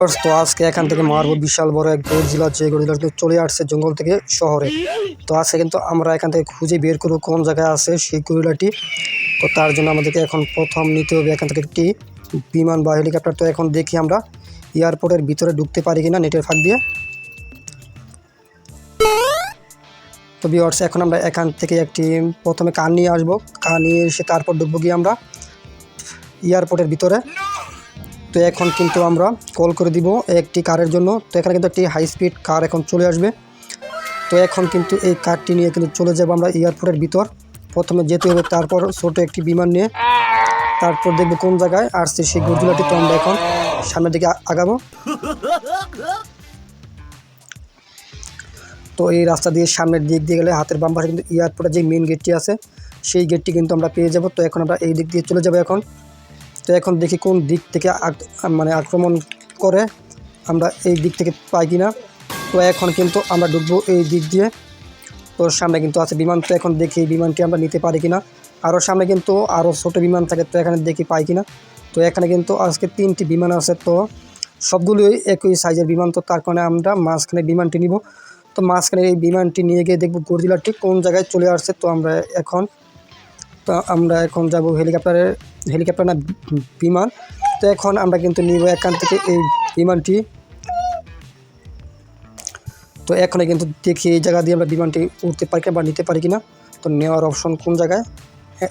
তো আজকে এখান থেকে মারবো বিশাল বড় এক গরজিলা যে গরজিলা কিন্তু চলে আসছে জঙ্গল থেকে শহরে। তো আজকে কিন্তু আমরা এখান থেকে খুঁজে বের করব কোন জায়গায় আছে সেই গরিলাটি তো তার জন্য আমাদেরকে এখন প্রথম নিতে হবে এখান থেকে একটি বিমান বা হেলিকপ্টার। তো এখন দেখি আমরা এয়ারপোর্টের ভিতরে ঢুকতে পারি কিনা নেটের ফাঁক দিয়ে। তো বিয়ার্স এখন আমরা এখান থেকে একটি প্রথমে কার নিয়ে আসব? কার নিয়ে এসে তারপর ঢুকবো গিয়ে আমরা এয়ারপোর্টের ভিতরে। তো এখন কিন্তু আমরা কল করে দিব একটি কারের জন্য। তো এখানে কিন্তু একটি হাই স্পিড কার এখন চলে আসবে। তো এখন কিন্তু এই কারটি নিয়ে কিন্তু চলে যাব আমরা এয়ারপোর্টের ভিতর। প্রথমে যেতে হবে, তারপর ছোট একটি বিমান নিয়ে। তারপর দেখব কোন জায়গায় আসছে সেই গরজুলাটি তো আমরা এখন সামনের দিকে আগাবো। তো এই রাস্তা দিয়ে সামনের দিক দিয়ে গেলে হাতের বাম কিন্তু এয়ারপোর্টের যে মেন গেটটি আছে, সেই গেটটি কিন্তু আমরা পেয়ে যাব। তো এখন আমরা এই দিক দিয়ে চলে যাব এখন। তো এখন দেখি কোন দিক থেকে মানে আক্রমণ করে আমরা এই দিক থেকে পাই কিনা। তো এখন কিন্তু আমরা ডুববো এই দিক দিয়ে। তো সামনে কিন্তু আছে বিমান, তো এখন দেখি বিমানটি আমরা নিতে পারি কিনা। আরও সামনে কিন্তু আরও ছোটো বিমান থাকে, তো এখানে দেখি পাই কিনা। তো এখানে কিন্তু আজকে তিনটি বিমান আছে, তো সবগুলোই একই সাইজের বিমান, তো তার কারণে আমরা মাঝখানে বিমানটি নিব। তো মাঝখানে এই বিমানটি নিয়ে গিয়ে দেখব গরজিলাটি কোন জায়গায় চলে আসছে, তো আমরা এখন আমরা এখন যাব হেলিকপ্টারে, হেলিকপ্টার না, বিমান। তো এখন আমরা কিন্তু নিব এখান থেকে এই বিমানটি। তো এখানে কিন্তু দেখি এই জায়গা দিয়ে আমরা বিমানটি উঠতে পারি কিনা বা নিতে পারি কিনা। তো নেওয়ার অপশন কোন জায়গায়?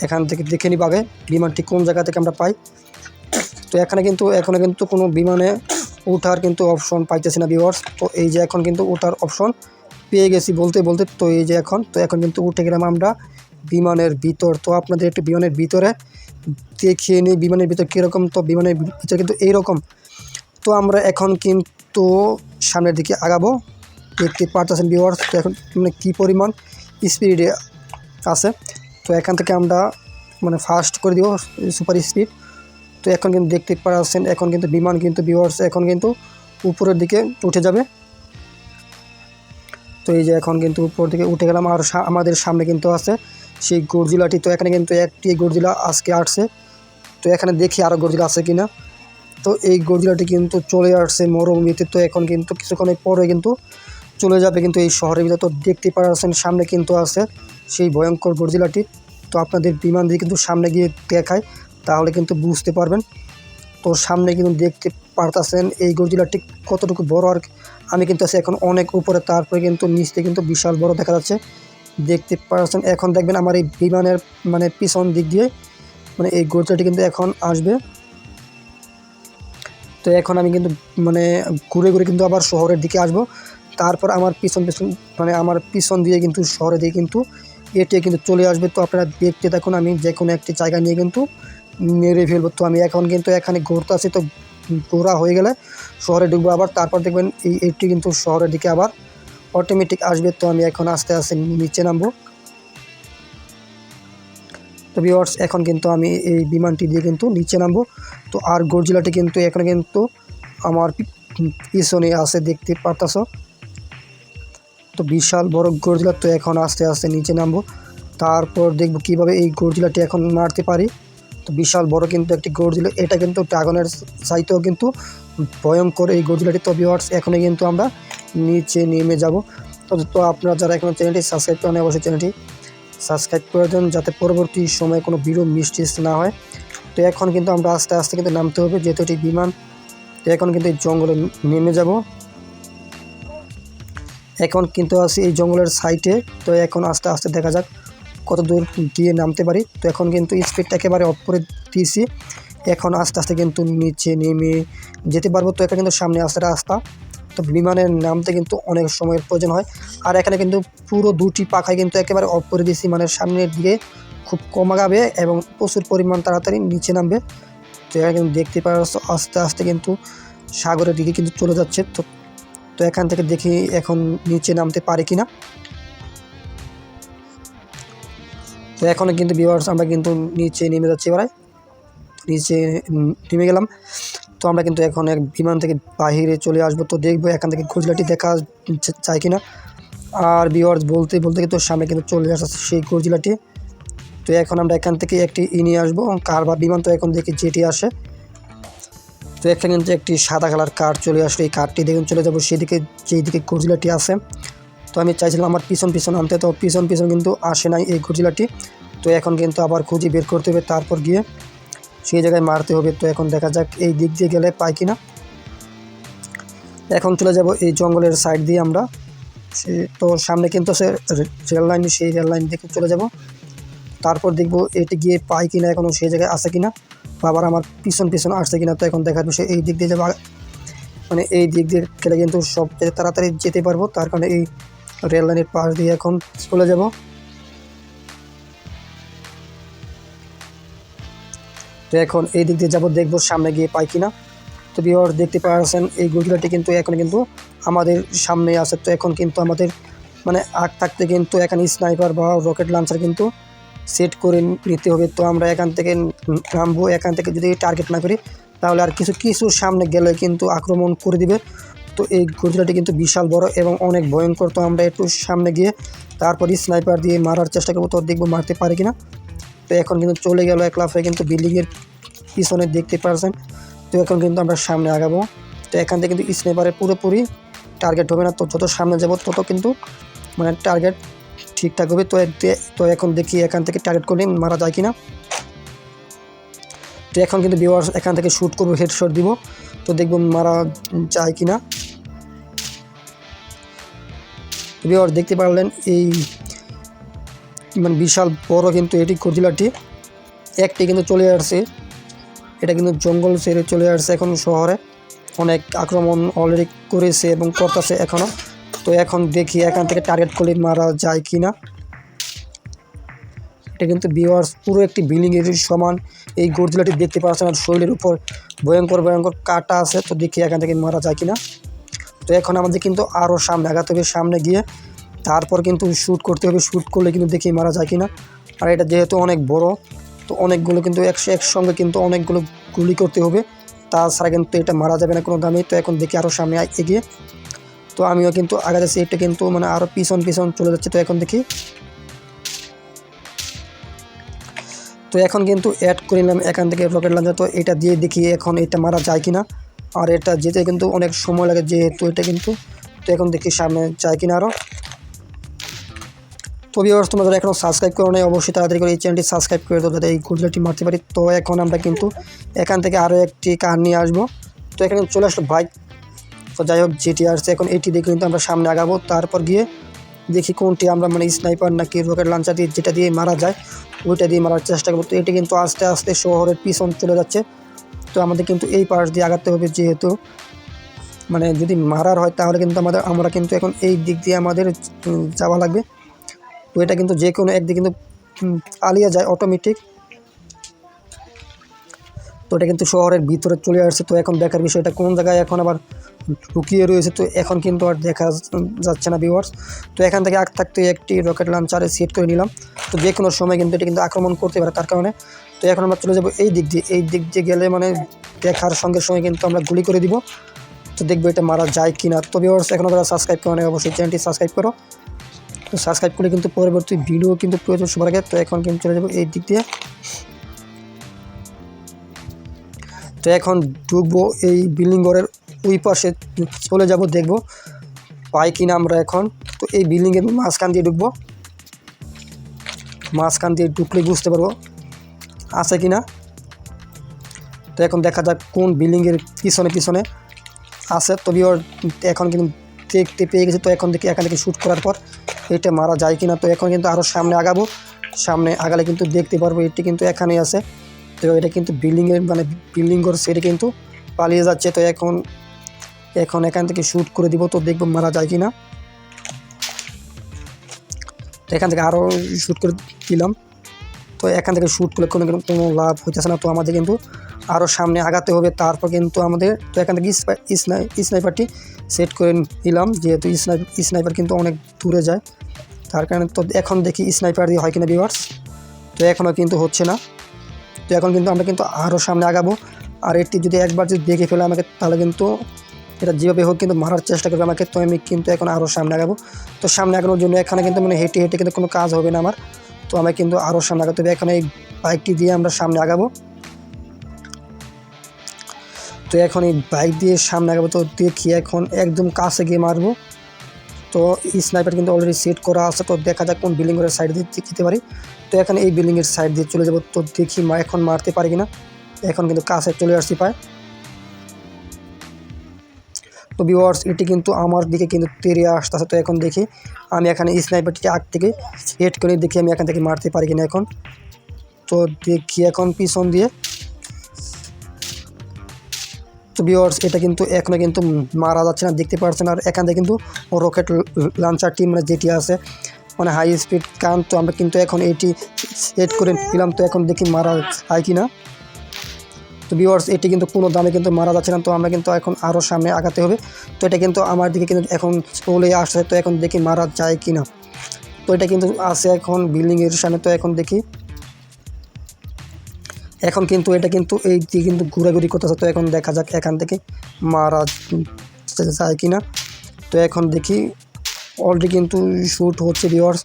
এখান থেকে দেখে নিব আগে বিমানটি কোন জায়গা থেকে আমরা পাই। তো এখানে কিন্তু, এখনও কিন্তু কোনো বিমানে ওঠার কিন্তু অপশন পাইতেছি না ভিউয়ার্স তো এই যে এখন কিন্তু ওঠার অপশন পেয়ে গেছি বলতে বলতে তো এই যে এখন, তো এখন কিন্তু উঠে গেলাম আমরা। বিমানের ভিতর। তো আপনাদের একটু বিমানের ভিতরে দেখিয়ে নিই, বিমানের ভিতর কীরকম? তো বিমানের ভিতর কিন্তু এইরকম। তো আমরা এখন কিন্তু সামনের দিকে আগাবো। দেখতে পারতেছেন ভিউয়ার্স তো এখন মানে কী পরিমাণ স্পিডে আছে। তো এখান থেকে আমরা মানে ফাস্ট করে দিব সুপার স্পিড তো এখন কিন্তু দেখতে পাচ্ছেন এখন কিন্তু বিমান কিন্তু ভিউয়ার্স এখন কিন্তু উপরের দিকে উঠে যাবে। তো এই যে এখন কিন্তু উপর দিকে উঠে গেলাম, আর আমাদের সামনে কিন্তু আছে সেই গর্জিলাটি তো এখানে কিন্তু একটি গর্জিলা আজকে আসছে। তো এখানে দেখি আরও গর্জিলা আছে কিনা। তো এই গর্জিলাটি কিন্তু চলে আসছে মরুভূমিতে। তো এখন কিন্তু কিছুক্ষণের পরে কিন্তু চলে যাবে কিন্তু এই শহরের ভিতরে। তো দেখতে পাচ্ছেন সামনে কিন্তু আছে সেই ভয়ঙ্কর গর্জিলাটি তো আপনাদের বিমান দিয়ে কিন্তু সামনে গিয়ে দেখায়, তাহলে কিন্তু বুঝতে পারবেন। তো সামনে কিন্তু দেখতে পারতেছেন এই গর্জিলাটি কতটুকু বড় আর আমি কিন্তু আছি এখন অনেক উপরে। তারপরে কিন্তু নিচতে কিন্তু বিশাল বড় দেখা যাচ্ছে। দেখতে পাচ্ছেন এখন দেখবেন আমার এই বিমানের মানে পিছন দিক দিয়ে মানে এই গর্জিলাটি কিন্তু এখন আসবে। তো এখন আমি কিন্তু মানে ঘুরে ঘুরে কিন্তু আবার শহরের দিকে আসব। তারপর আমার পিছন পিছন মানে আমার পিছন দিয়ে কিন্তু শহরে দিয়ে কিন্তু এটি কিন্তু চলে আসবে। তো আপনারা দেখতে দেখুন আমি যে কোনো একটি জায়গা নিয়ে কিন্তু মেরে ফেলব। তো আমি এখন কিন্তু এখানে ঘুরতে আছি তো ঘোরা হয়ে গেলে শহরে ঢুকবো আবার। তারপর দেখবেন এই এটি কিন্তু শহরের দিকে আবার অটোমেটিক আসবে, তো আমি এখন আস্তে আস্তে নিচে নামবো। তো ভিওয়ার্স এখন কিন্তু আমি এই বিমানটি দিয়ে কিন্তু নিচে নামবো। তো আর গর্জিলাটি কিন্তু এখানে কিন্তু আমার পিছনে আছে, দেখতে পারতাছো? তো বিশাল বড় গর্জিলা, তো এখন আস্তে আস্তে নিচে নামবো। তারপর দেখব কীভাবে এই গর্জিলাটি এখন মারতে পারি। তো বিশাল বড় কিন্তু একটি গর্জিলা, এটা কিন্তু ড্রাগনের চাইতেও কিন্তু ভয়ঙ্কর এই গর্জিলাটি। তো ভিওয়ার্স এখনই কিন্তু আমরা নিচে নেমে যাব। তো তো আপনারা যারা এখন চ্যানেলটি সাবস্ক্রাইব করেন অবশ্যই চ্যানেলটি সাবস্ক্রাইব করে দেন যাতে পরবর্তী সময়ে কোনো ভিডিও মিস্টেস না হয়। তো এখন কিন্তু আমরা আস্তে আস্তে কিন্তু নামতে হবে, যেহেতু এটি বিমান। তো এখন কিন্তু এই জঙ্গলে নেমে যাব। এখন কিন্তু আছি এই জঙ্গলের সাইটে তো এখন আস্তে আস্তে দেখা যাক কত দূর গিয়ে নামতে পারি। তো এখন কিন্তু স্পিডটা একেবারে অফ করে দিয়েছি। এখন আস্তে আস্তে কিন্তু নিচে নেমে যেতে পারব। তো এখানে কিন্তু সামনে আসতে রাস্তা। তো বিমানের নামতে কিন্তু অনেক সময়ের প্রয়োজন হয়। আর এখানে কিন্তু পুরো দুটি পাখায় কিন্তু একেবারে অফ করে মানে সামনের দিকে খুব কম আগাবে এবং প্রচুর পরিমাণ তাড়াতাড়ি নিচে নামবে। তো এখানে কিন্তু দেখতে পাচ্ছ আস্তে আস্তে কিন্তু সাগরের দিকে কিন্তু চলে যাচ্ছে। তো তো এখান থেকে দেখি এখন নিচে নামতে পারে কি না তো এখন কিন্তু ভিউয়ার্স আমরা কিন্তু নিচে নেমে যাচ্ছি এবারে। নিচে নেমে গেলাম। তো আমরা কিন্তু এখন এক বিমান থেকে বাহিরে চলে আসব। তো দেখব এখান থেকে গর্জিলাটি দেখা যায় কিনা। আর ভিউয়ার্স বলতে বলতে কিন্তু সামনে কিন্তু চলে আসছে সেই গর্জিলাটি তো এখন আমরা এখান থেকে একটি ই নিয়ে আসব। কার বা বিমান তো এখন দেখি যেটি আসে। তো এখানে কিন্তু একটি সাদা কালার কার চলে আসলো। এই কারটি দেখুন, চলে যাব সেদিকে যেই দিকে গজিলাটি আছে। তো আমি চাইছিলাম আমার পিছন পিছন আনতে। তো পিছন পিছন কিন্তু আসে নাই এই গজিলাটি তো এখন কিন্তু আবার খুঁজি বের করতে হবে তারপর গিয়ে। সেই জায়গায় মারতে হবে। তো এখন দেখা যাক এই দিক দিয়ে গেলে পাই কি না এখন চলে যাব এই জঙ্গলের সাইড দিয়ে আমরা। সে তো সামনে কিন্তু সে রেল লাইন সেই রেল লাইন দিকে চলে যাব। তারপর দেখব এটি গিয়ে পাই কিনা এখনও সেই জায়গায় আছে কিনা, বা আবার আমার পিছন পিছন আসছে কিনা, তো এখন দেখার বিষয় এই দিক দিয়ে যাব। মানে এই দিক দিয়ে গেলে কিন্তু সব তাড়াতাড়ি যেতে পারব। তার কারণে এই রেল লাইনের পাশ দিয়ে এখন চলে যাব। তো এখন এই দিক দিয়ে যাব, দেখব সামনে গিয়ে পাই কিনা। তো বিহার দেখতে পাচ্ছেন, এই গুজরাটি কিন্তু এখন কিন্তু আমাদের সামনে আছে। তো এখন কিন্তু আমাদের মানে আগ থাকতে কিন্তু এখানে স্নাইপার বা রকেট লঞ্চার কিন্তু সেট করে নিতে হবে। তো আমরা এখান থেকে নামবো, এখান থেকে যদি টার্গেট না করি, তাহলে আর কিছু কিছু সামনে গেলে কিন্তু আক্রমণ করে দিবে। তো এই গজিলাটি কিন্তু বিশাল বড় এবং অনেক ভয়ঙ্কর। তো আমরা একটু সামনে গিয়ে তারপরই স্নাইপার দিয়ে মারার চেষ্টা করব। তো দেখব মারতে পারি কিনা। তো এখন কিন্তু চলে গেল এক লাফে কিন্তু বিল্ডিংয়ের পিছনে দেখতে পারছেন। তো এখন কিন্তু আমরা সামনে আগাবো। তো এখান থেকে কিন্তু স্নাইপারের পুরোপুরি টার্গেট হবে না। তো যত সামনে যাব তত কিন্তু মানে টার্গেট ঠিকঠাক হবে। তো তো এখন দেখি এখান থেকে টার্গেট করলে মারা যায় কিনা। তো এখন কিন্তু ভিউয়ার্স এখান থেকে শ্যুট করব হেডশট দিব। তো দেখব মারা যায় কিনা। ভিউয়ার দেখতে পারলেন এই মানে বিশাল বড় কিন্তু এটি কজিলাটি একটি কিন্তু চলে আসছে। এটা কিন্তু জঙ্গল ছেড়ে চলে আসছে এখন শহরে। অনেক আক্রমণ অলরেডি করেছে এবং করতেছে এখনও তো এখন দেখি এখান থেকে টার্গেট করলে মারা যায় কি না এটা কিন্তু বিওয়ার্স পুরো একটি বিল্ডিংয়ের সমান। এই গর্জিলাটি দেখতে পাচ্ছেন আর শরীরের উপর ভয়ঙ্কর ভয়ঙ্কর কাটা আছে। তো দেখি এখান থেকে মারা যায় কি না তো এখন আমাদের কিন্তু আরও সামনে আগাতে হবে। সামনে গিয়ে তারপর কিন্তু শ্যুট করতে হবে শ্যুট করলে কিন্তু দেখি মারা যায় কিনা। আর এটা যেহেতু অনেক বড়, তো অনেকগুলো কিন্তু একশো, একসঙ্গে কিন্তু অনেকগুলো গুলি করতে হবে। তাছাড়া কিন্তু এটা মারা যাবে না কোনো দামে, তো এখন দেখি আরও সামনে এগিয়ে। তো আমিও কিন্তু আগে যাচ্ছি এটা কিন্তু মানে আরও পিছন পিছন চলে যাচ্ছে, তো এখন দেখি। তো এখন কিন্তু অ্যাড করে নিলাম এখান থেকে রকেট লঞ্চার তো এটা দিয়ে দেখি এখন এটা মারা যায় কিনা। আর এটা যেতে কিন্তু অনেক সময় লাগে যেহেতু এটা কিন্তু, তো এখন দেখি সামনে যায় কিনা আরও তো ভিউয়ার্স তোমরা যারা এখনও সাবস্ক্রাইব করো নাই, অবশ্যই তাড়াতাড়ি করে এই চ্যানেলটি সাবস্ক্রাইব করে দাও, যাতে এই গুজরাটি মারতে পারি। তো এখন আমরা কিন্তু এখান থেকে আরও একটি কার নিয়ে আসব। তো এখানে চলে আসলো বাইক তো যাই হোক, যেটি আসছে এখন, এটি দিয়ে কিন্তু আমরা সামনে আগাবো। তারপর গিয়ে দেখি কোনটি আমরা মানে স্নাইপার নাকি রকেট লাঞ্চার দিয়ে যেটা দিয়ে মারা যায়, ওইটা দিয়ে মারার চেষ্টা করব। তো এটি কিন্তু আস্তে আস্তে শহরের পিছন চলে যাচ্ছে। তো আমাদের কিন্তু এই পাশ দিয়ে আগাতে হবে, যেহেতু মানে যদি মারার হয়, তাহলে কিন্তু আমাদের, আমরা কিন্তু এখন এই দিক দিয়ে আমাদের যাওয়া লাগবে। তো এটা কিন্তু যে কোনো একদিকে কিন্তু আলিয়া যায় অটোমেটিক তো এটা কিন্তু শহরের ভিতরে চলে আসছে। তো এখন দেখার বিষয়টা কোন জায়গায় এখন আবার লুকিয়ে রয়েছে, তো এখন কিন্তু আর দেখা যাচ্ছে না ভিউয়ার্স তো এখান থেকে আগ থাকতে একটি রকেট লঞ্চারে সেট করে নিলাম। তো যে কোনো সময় কিন্তু এটা কিন্তু আক্রমণ করতে পারে তার কারণে। তো এখন আমরা চলে যাব এই দিক দিয়ে। এই দিক দিয়ে গেলে মানে দেখার সঙ্গে সঙ্গে কিন্তু আমরা গুলি করে দিব। তো দেখব এটা মারা যায় কি না তো ভিউয়ার্স এখনও যারা সাবস্ক্রাইব করে অবশ্যই। চ্যানেলটি সাবস্ক্রাইব করো। তো সাবস্ক্রাইব করে কিন্তু পরবর্তী ভিডিও কিন্তু প্রয়োজন সবার আগে। তো এখন কিন্তু চলে যাব এই দিক দিয়ে। তো এখন ঢুকবো এই বিল্ডিং ঘরের ওই পাশে। চলে যাব, দেখব পাই কিনা আমরা এখন। তো এই বিল্ডিংয়ের মাঝখান দিয়ে ঢুকবো। মাঝখান দিয়ে ঢুকলে বুঝতে পারব আছে কিনা। তো এখন দেখা যাক কোন বিল্ডিংয়ের পিছনে পিছনে আছে। তবে এখন কিন্তু দেখতে পেয়ে গেছে, তো এখন দেখি এখান থেকে শ্যুট করার পর এটা মারা যায় কিনা, তো এখন কিন্তু আরও সামনে আগাবো। সামনে আগালে কিন্তু দেখতে পারব, এটি কিন্তু এখানেই আছে। তো এটা কিন্তু বিল্ডিংয়ের মানে বিল্ডিং ঘর সেটি কিন্তু পালিয়ে যাচ্ছে, তো এখন এখন এখান থেকে শ্যুট করে দিব, তো দেখব মারা যায় কিনা। তো এখান থেকে আরও শ্যুট করে দিলাম। তো এখান থেকে শ্যুট করলে কোনো, কোনো- লাভ হইতেছে না, তো আমাদের কিন্তু আরও সামনে আগাতে হবে। তারপর কিন্তু আমাদের তো এখান থেকে স্নাই স্নাইপারটি সেট করে নিলাম, যেহেতু স্নাইপ স্নাইপার কিন্তু অনেক দূরে যায়। তার কারণে তো এখন দেখি স্নাইপার দিয়ে হয় কিনা ভিউয়ার্স তো এখনও কিন্তু হচ্ছে না। তো এখন কিন্তু আমরা কিন্তু আরও সামনে আগাবো। আর এটি যদি একবার যদি দেখে ফেলে আমাকে, তাহলে কিন্তু এটা যেভাবে হোক কিন্তু মারার চেষ্টা করবে আমাকে। তো আমি কিন্তু এখন আরও সামনে আগাবো। তো সামনে আগানোর জন্য এখানে কিন্তু মানে হেঁটে হেঁটে কিন্তু কোনো কাজ হবে না আমার। তো আমি কিন্তু আরও সামনে আগাতে হবে। এখানে এই বাইকটি দিয়ে আমরা সামনে আগাবো। তো এখন এই বাইক দিয়ে সামনে আগাবো তো দেখি এখন একদম কাছে গিয়ে মারবো। তো এই স্নাইপার কিন্তু অলরেডি সেট করা আছে, তো দেখা যাক কোন বিল্ডিং বিল্ডিংয়ের সাইড দিয়ে যেতে পারি। তো এখন এই বিল্ডিংয়ের সাইড দিয়ে চলে যাব, তো দেখি এখন মারতে পারি কিনা। এখন কিন্তু কাছে চলে আসছি পায়। তো ভিউয়ার্স এটি কিন্তু আমার দিকে কিন্তু তেরে আসতেছে, তো এখন দেখি আমি এখানে স্নাইপারটি আগ থেকে হেড করে দেখি আমি এখান থেকে মারতে পারি কিনা এখন। তো দেখি এখন পিছন দিয়ে। তো ভিউয়ার্স এটা কিন্তু এখনও কিন্তু মারা যাচ্ছে না, দেখতে পাচ্ছেন আর এখান থেকে কিন্তু রকেট লঞ্চার টিম মানে যেটি আছে মানে হাই স্পিড কান তো আমরা কিন্তু এখন এটি সেট করে নিলাম, তো এখন দেখি মারা হয় কি না তো ভিউয়ার্স এটি কিন্তু কোনো দামে কিন্তু মারা যাচ্ছে না, তো আমরা কিন্তু এখন আরও সামনে আগাতে হবে। তো এটা কিন্তু আমার দিকে কিন্তু এখন চলে আসছে, তো এখন দেখি মারা যায় কি না তো এটা কিন্তু আছে এখন বিল্ডিংয়ের সামনে, তো এখন দেখি। এখন কিন্তু এটা কিন্তু এই দিকে কিন্তু ঘোরাঘুরি করতেছে, তো এখন দেখা যাক এখান থেকে মারা যায় কি না তো এখন দেখি অলরেডি কিন্তু শ্যুট হচ্ছে ভিওয়ার্স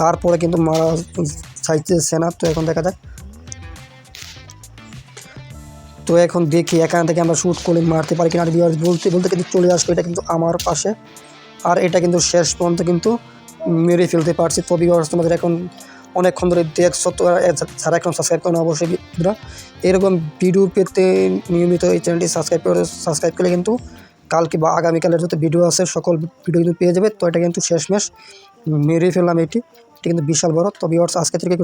তারপরে কিন্তু মারা চাইতেছে না, তো এখন দেখা যাক। তো এখন দেখি এখান থেকে আমরা শ্যুট করে মারতে পারি কিনা, আর ভিওয়ার্স বলতে বলতে কিন্তু চলে আসলো এটা কিন্তু আমার পাশে। আর এটা কিন্তু শেষ পর্যন্ত কিন্তু মেরে ফেলতে পারছি। তো ভিওয়ার্স তোমাদের এখন অনেকক্ষণ ধরে দেখছ তো যারা এখন সাবস্ক্রাইব করেন অবশ্যই বন্ধুরা। এরকম ভিডিও পেতে নিয়মিত এই চ্যানেলটি সাবস্ক্রাইব করে সাবস্ক্রাইব করলে কিন্তু কালকে বা আগামীকালের যত ভিডিও আছে, সকল ভিডিও কিন্তু পেয়ে যাবে। তো এটা কিন্তু শেষমেশ মেরে ফেললাম এটি। এটি কিন্তু বিশাল বড়। তো বিওয়ার্স আজকে থেকে